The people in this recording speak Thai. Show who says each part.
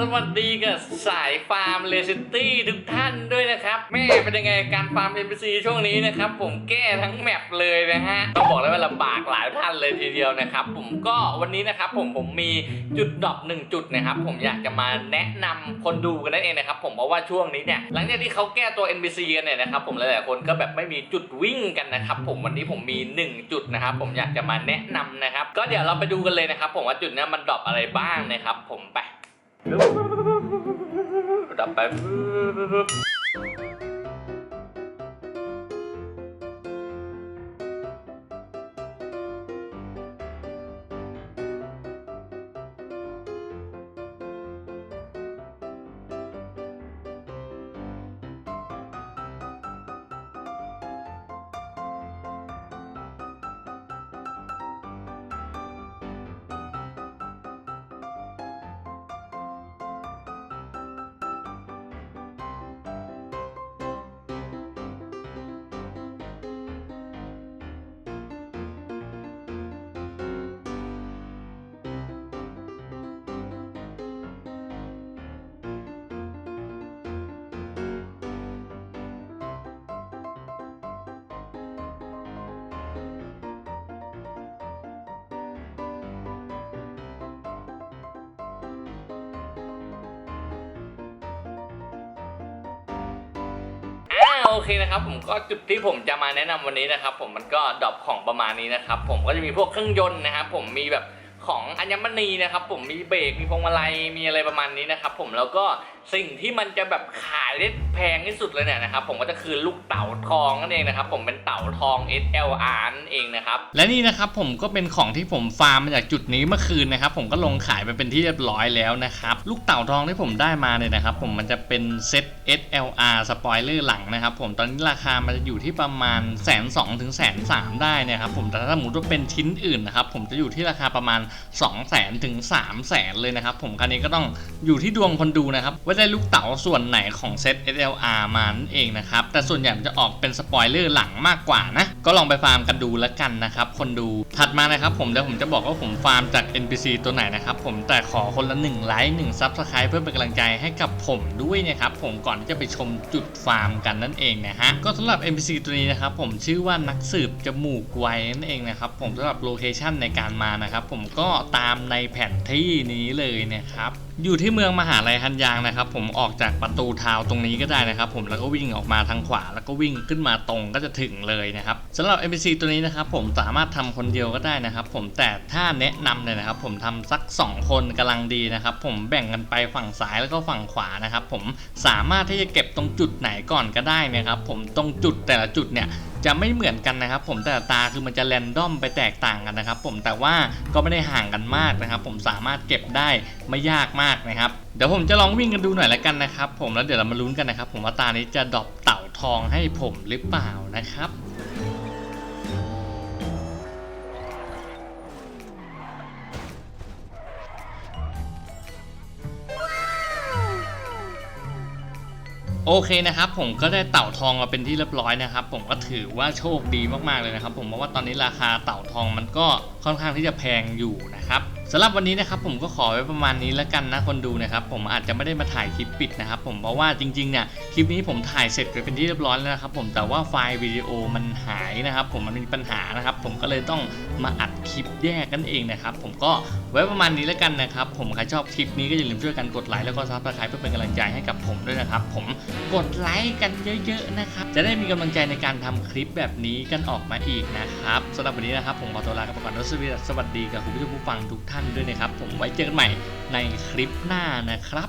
Speaker 1: สวัสดีกับสายฟาร์มเลซิตี้ทุกท่านด้วยนะครับ แม่เป็นยังไงการฟาร์ม NPC ช่วงนี้นะครับ ผมแก้ทั้งแมปเลยนะฮะต้องบอกเลยว่าลำบากหลายท่านเลยทีเดียวนะครับ ผมก็วันนี้นะครับ ผมผมมีจุดดรอปหนึ่งจุดนะครับ ผมอยากจะมาแนะนำคนดูกันนั่นเองนะครับ ผมเพราะว่าช่วงนี้เนี่ยหลังจากที่เขาแก้ตัว NPC กันเนี่ยนะครับ ผมหลายๆคนก็แบบไม่มีจุดวิ่งกันนะครับ ผมวันนี้ผมมีหนึ่งจุดนะครับ ผมอยากจะมาแนะนำนะครับ ก็เดี๋ยวเราไปดูกันเลยนะครับ ผมว่าจุดเนี้ยมันดรอปอะไรบ้างนะครับ ผมไป ดับไป โอเคนะครับผมก็จุดที่ผมจะมาแนะนำวันนี้นะครับ ผมมันก็ดรอปของประมาณนี้นะครับ ผมก็จะมีพวกเครื่องยนต์นะครับ ผมมีแบบ ของอัญมณีนะครับผมมีเบรกมีพวงมาลัยมีอะไรประมาณนี้นะครับผมแล้วก็สิ่งที่มันจะแบบขายได้แพงที่สุดเลยเนี่ยนะครับผมก็จะคือลูกเต๋าทองนั่นเองนะครับผมเป็นเต๋าทอง SLR นั่นเองนะครับ
Speaker 2: และนี่นะครับผมก็เป็นของที่ผมฟาร์มมาจากจุดนี้เมื่อคืนนะครับผมก็ลงขายไปเป็นที่เรียบร้อยแล้วนะครับลูกเต่าทองที่ผมได้มาเนี่ยนะครับผมมันจะเป็นเซต SLR สปอยเลอร์หลังนะครับผมตอนนี้ราคามันจะอยู่ที่ประมาณแสนสองถึงแสนสามได้นะครับผมแต่ถ้าสมมติว่าเป็นชิ้นอื่นนะครับผมจะอยู่ที่ราคาประมาณ2 0 0แสนถึง3 0 0แสนเลยนะครับผมคันนี้ก็ต้องอยู่ที่ดวงคนดูนะครับว่าได้ลูกเต๋าส่วนไหนของเซต SLR มานั่นเองนะครับแต่ส่วนใหญ่มันจะออกเป็นสปอยเลอร์หลังมากกว่านะก็ลองไปฟาร์มกันดูแล้วกันนะครับคนดูถัดมานะครับผมเดี๋ยวผมจะบอกว่าผมฟาร์มจาก NPC ตัวไหนนะครับผมแต่ขอคนละ1ไลค์1 Subscribe เพื่อเป็นกำลังใจให้กับผมด้วยนะครับผมก่อนที่จะไปชมจุดฟาร์มกันนั่นเองนะฮะก็สำหรับ NPC ตัวนี้นะครับผมชื่อว่านักสืบจมูกไวนั่นเองนะครับผมสำหรับโลเคชันในการมานะครับผมก็็ตามในแผนที่นี้เลยนะครับ อยู่ที่เมืองมหาลัยฮันยางนะครับ ผมออกจากประตูทาวตรงนี้ก็ได้นะครับ ผมแล้วก็วิ่งออกมาทางขวา แล้วก็วิ่งขึ้นมาตรงก็จะถึงเลยนะครับสำหรับ NPC ตัวนี้นะครับ ผมสามารถทำคนเดียวก็ได้นะครับ ผมแต่ถ้าแนะนำเลยนะครับ ผมทำสัก 2 คนกำลังดีนะครับ ผมแบ่งกันไปฝั่งซ้ายแล้วก็ฝั่งขวานะครับ ผมสามารถที่จะเก็บตรงจุดไหนก่อนก็ได้นะครับ ผมตรงจุดแต่ละจุดเนี่ย จะไม่เหมือนกันนะครับ ผมแต่ตาคือมันจะแรนดอมไปแตกต่างกันนะครับ ผมแต่ว่าก็ไม่ได้ห่างกันมากนะครับ ผมสามารถเก็บได้ไม่ยากมากนะครับเดี๋ยวผมจะลองวิ่งกันดูหน่อยแล้วกันนะครับ ผมแล้วเดี๋ยวเรามาลุ้นกันนะครับ ผมว่าตานี้จะดรอปเต่าทองให้ผมหรือเปล่านะครับ โอเคนะครับผมก็ได้เต่าทองมาเป็นที่เรียบร้อยนะครับ ผมก็ถือว่าโชคดีมากๆเลยนะครับ ผมเพราะว่าตอนนี้ราคาเต่าทองมันก็ค่อนข้างที่จะแพงอยู่นะครับ สำหรับวันนี้นะครับผมก็ขอไว้ประมาณนี้แล้วกันนะคนดูนะครับผมอาจจะไม่ได้มาถ่ายคลิปปิดนะครับผมเพราะว่าจริงๆเนี่ยคลิปนี้ผมถ่ายเสร็จไปเป็นที่เรียบร้อยแล้วนะครับผมแต่ว่าไฟล์วิดีโอมันหายนะครับผมมันมีปัญหานะครับผมก็เลยต้องมาอัดคลิปแยกกันเองนะครับผมก็ไว้ประมาณนี้แล้วกันนะครับผมใครชอบคลิปนี้ก็อย่าลืมช่วยกันกดไลค์แล้วก็ซับสไครป์เพื่อเป็นกำลังใจให้กับผมด้วยนะครับผมกดไลค์กันเยอะๆนะครับจะได้มีกำลังใจในการทำคลิปแบบนี้กันออกมาอีกนะครับสำหรับวันนี้นะครับผมขอตัวลาไปก่อนแล้วสวัสดีกับคุณผู้ชมผู้ฟังทุกท่านด้วยนะครับ ผมไว้เจอกันใหม่ในคลิปหน้านะครับ